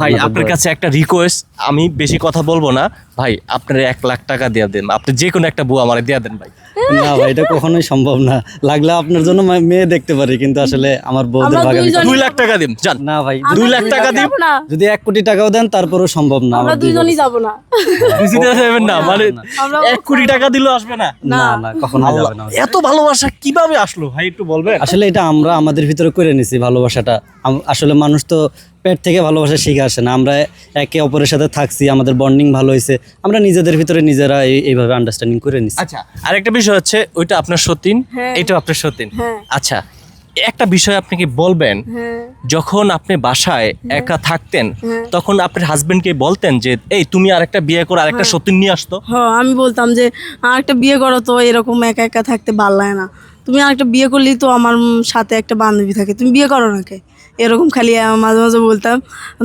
ভাই আপনার কাছে একটা রিকোয়েস্ট আমি বেশি কথা বলব না। ভাই আপনার এক লাখ টাকা দিয়ে দেন। আপনি যে কোনো একটা বউ আমার দিয়ে দেন ভাই। না ভাই এটা কখনোই সম্ভব না। লাগলে আপনার জন্য মেয়ে দেখতে পারি কিন্তু আসলে আমার বউদের দুইজন- দুই লাখ টাকা দিন যান। না ভাই দুই লাখ টাকা দিন। না। যদি এক কোটি টাকাও দেন তারপরেও সম্ভব না আমরা দুইজনই যাব না। না মানে আমরা এক কোটি টাকা দিলেও আসবে না। না না কখনো যাবে না এত ভালোবাসা কীভাবে আসলো? ভাই একটু বলবেন? আসলে এটা আমরা আমাদের ভিতরে করে নিছি ভালোবাসাটা। আসলে মানুষ তো পেট থেকে ভালোবাসা শিখে আসে না। আমরা একে অপরের সাথে থাকছি আমাদের বন্ডিং ভালো হয়েছে। আমরা নিজেদের ভিতরে নিজেরা এইভাবে আন্ডারস্ট্যান্ডিং করে নিছি। আচ্ছা আরেকটা বিষয় হচ্ছে ওইটা আপনার সতীন হ্যাঁ। এটা আপনার সতীন। হ্যাঁ। আচ্ছা একটা বিষয় আপনি কি বলবেন? হ্যাঁ। যখন আপনি বাসায় একা থাকতেন। তখন আপনার হাজবেন্ডকে বলতেন যে এই তুমি আরেকটা বিয়ে করে আরেকটা সতীন নিয়ে আসতো? হ্যাঁ আমি বলতাম যে আরেকটা বিয়ে করো তো এরকম একা একা থাকতে ভালো লাগে না। তুমি আরেকটা বিয়ে করলেই তো আমার সাথে একটা বান্ধবী থাকে। তুমি বিয়ে করো নাকি? এরকম খালি মাঝে মাঝে বলতাম।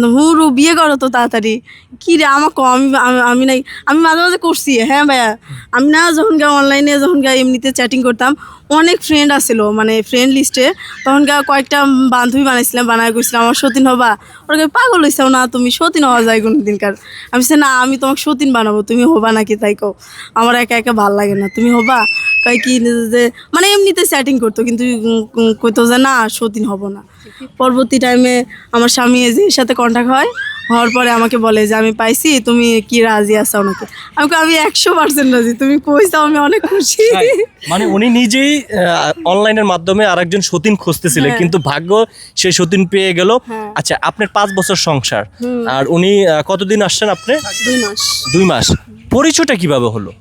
হুরু বিয়ে করো তো তাড়াতাড়ি। কী রে আমাকে আমি আমি- নাই আমি মাঝে মাঝে করছি। হ্যাঁ ভাইয়া আমি না যখন গা অনলাইনে যখন গা এমনিতে চ্যাটিং করতাম অনেক ফ্রেন্ড আসছিল মানে ফ্রেন্ড লিস্টে তখন গা কয়েকটা বান্ধবী বানাইছিলাম বানায় গেছিলাম আমার সতীন হবা? ওরা পাগল হইসাও না তুমি সতীন হওয়া যায় কোনো দিনকার আমি বলছি, না আমি তোমাকে সতীন বানাবো তুমি হবা নাকি তাই কও? আমার একা একা ভালো লাগে না তুমি হবা? কয় কি যে মানে এমনিতে চ্যাটিং করতো কিন্তু কইতো যে না সতীন হব না। পরবর্তী টাইমে আমার স্বামী এজের সাথে কন্ট্যাক্ট হয় হওয়ার পরে আমাকে বলে যে আমি পাইছি তুমি কি রাজি আছো নাকি? আমি আমি একশো পার্সেন্ট রাজি তুমি কইসাও আমি অনেক খুশি। মানে উনি নিজেই অনলাইনের মাধ্যমে আরেকজন সতীন খুঁজতেছিলেন হ্যাঁ। কিন্তু ভাগ্য সেই সতীন পেয়ে গেল। হ্যাঁ। আচ্ছা আপনার পাঁচ বছর সংসার আর উনি কতদিন আসছেন আপনি? দুই মাস। দুই মাস। পরিচয়টা কীভাবে হলো?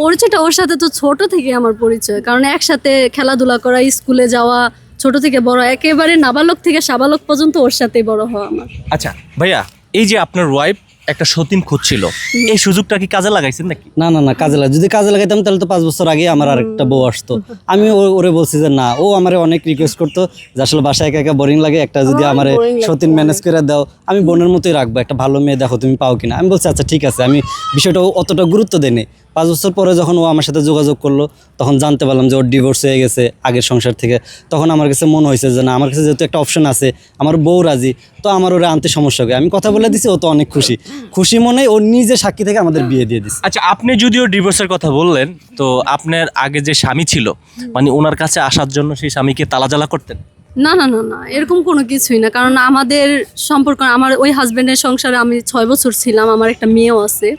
পরিচয়টা ওর সাথে তো ছোট থেকে আমার পরিচয়। কারণ একসাথে খেলাধুলা করা, স্কুলে যাওয়া, ছোট থেকে বড়, একেবারে নাবালক থেকে সাবালক পর্যন্ত ওর সাথে বড় হওয়া আমার। আচ্ছা ভাইয়া, এই যে আপনার ওয়াইফ একটা সতীন খুঁজছিল এই সুযোগটা কি কাজে লাগাইছেন নাকি? না না না কাজে লাগে যদি কাজে লাগাইতাম তাহলে তো পাঁচ বছর আগে আমার আরেকটা বউ আসতো। আমি ও- ওরে বলছি যে না ও আমারে অনেক রিকোয়েস্ট করতো যে আসলে বাসায় একা একা বোরিং লাগে একটা যদি আমার আমারে সতীন ম্যানেজ করে দাও আমি বোনের মতোই রাখব একটা ভালো মেয়ে দেখো তুমি পাও কিনা। আমি বলছি আচ্ছা ঠিক আছে। আমি বিষয়টা অতটা গুরুত্ব দেয়নি। পাঁচ বছর পরে যখন ও আমার সাথে যোগাযোগ করল তখন জানতে পারলাম যে ওর ডিভোর্স হয়ে গেছে আগের সংসার থেকে। তখন আমার কাছে মনে হয়েছে যে না আমার কাছে যেহেতু একটা অপশন আছে আমার বউ রাজি তো আমার ওরা আনতে সমস্যা হবে আমি কথা বলে দিছি ও তো অনেক খুশি। খুশি মনে ও নিজে সাক্ষী থেকে আমাদের বিয়ে দিয়ে দিচ্ছে আচ্ছা আপনি যদিও ডিভোর্সের কথা বললেন তো আপনার আগে যে স্বামী ছিল মানে ওনার কাছে আসার জন্য সেই স্বামীকে তালাজালা করতেন? না না না না এরকম কোনো কিছুই না কারণ আমাদের সম্পর্ক আমার ওই হাজবেন্ডের সংসারে আমি ছয় বছর ছিলাম আমার একটা মেয়েও আছে।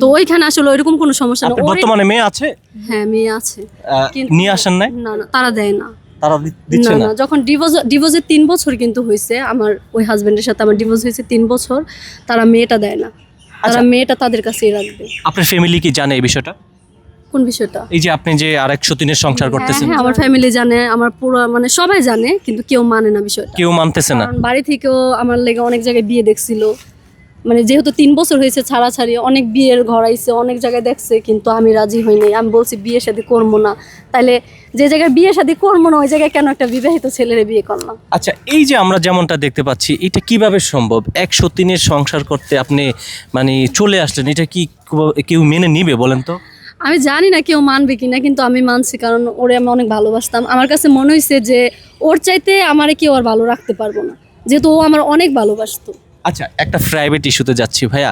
তো ওইখানে আসলে ওইরকম কোনো সমস্যা না বর্তমানে মেয়ে আছে? হ্যাঁ মেয়ে আছে। নিয়ে আসেন নাই? না না তারা দেয় না। তারা দিচ্ছে না যখন ডিভোর্স ডিভোর্সের তিন বছর কিন্তু হয়েছে আমার ওই হাজবেন্ডের সাথে আমার ডিভোর্স হয়েছে তিন বছর তারা মেয়েটা দেয় না। তারা মেয়েটা তাদের কাছেই রাখবে। আপনার ফ্যামিলি কি জানে এই বিষয়টা? কোন বিষয়টা? এই যে আপনি যে আরেক সতীনের সংসার হ্যাঁ করতেছেন। হ্যাঁ আমার ফ্যামিলি জানে আমার পুরো মানে সবাই জানে কিন্তু কেউ মানে না বিষয়টা। কেউ মানতেছে না। কারণ বাড়ি থেকেও আমার লেগে অনেক জায়গায় বিয়ে দেখছিল। মানে যেহেতু তিন বছর হয়েছে ছাড়াছাড়ি অনেক বিয়ের ঘর আইছে অনেক জায়গায় দেখছে কিন্তু আমি রাজি হইনি আমি বলছি বিয়ের সাথে করব না। তাহলে যে জায়গায় বিয়ে শাদী করব না ওই জায়গায় কেন একটা বিবাহিত ছেলেরে বিয়ে করলাম? আচ্ছা এই যে আমরা যেমনটা দেখতে পাচ্ছি এটা কীভাবে সম্ভব? এক সতীনের সংসার করতে আপনি মানে চলে আসলেন এটা কি কেউ মেনে নিবে বলেন তো? আমি জানি না কেউ মানবে কি না কিন্তু আমি মানছি কারণ ওরে আমি অনেক ভালোবাসতাম। আমার কাছে মনে হয়েছে যে ওর চাইতে আমারে কেউ আর ভালো রাখতে পারব না। যেহেতু ও আমার অনেক ভালোবাসতো। আচ্ছা একটা প্রাইভেট ইস্যুতে যাচ্ছি ভাইয়া।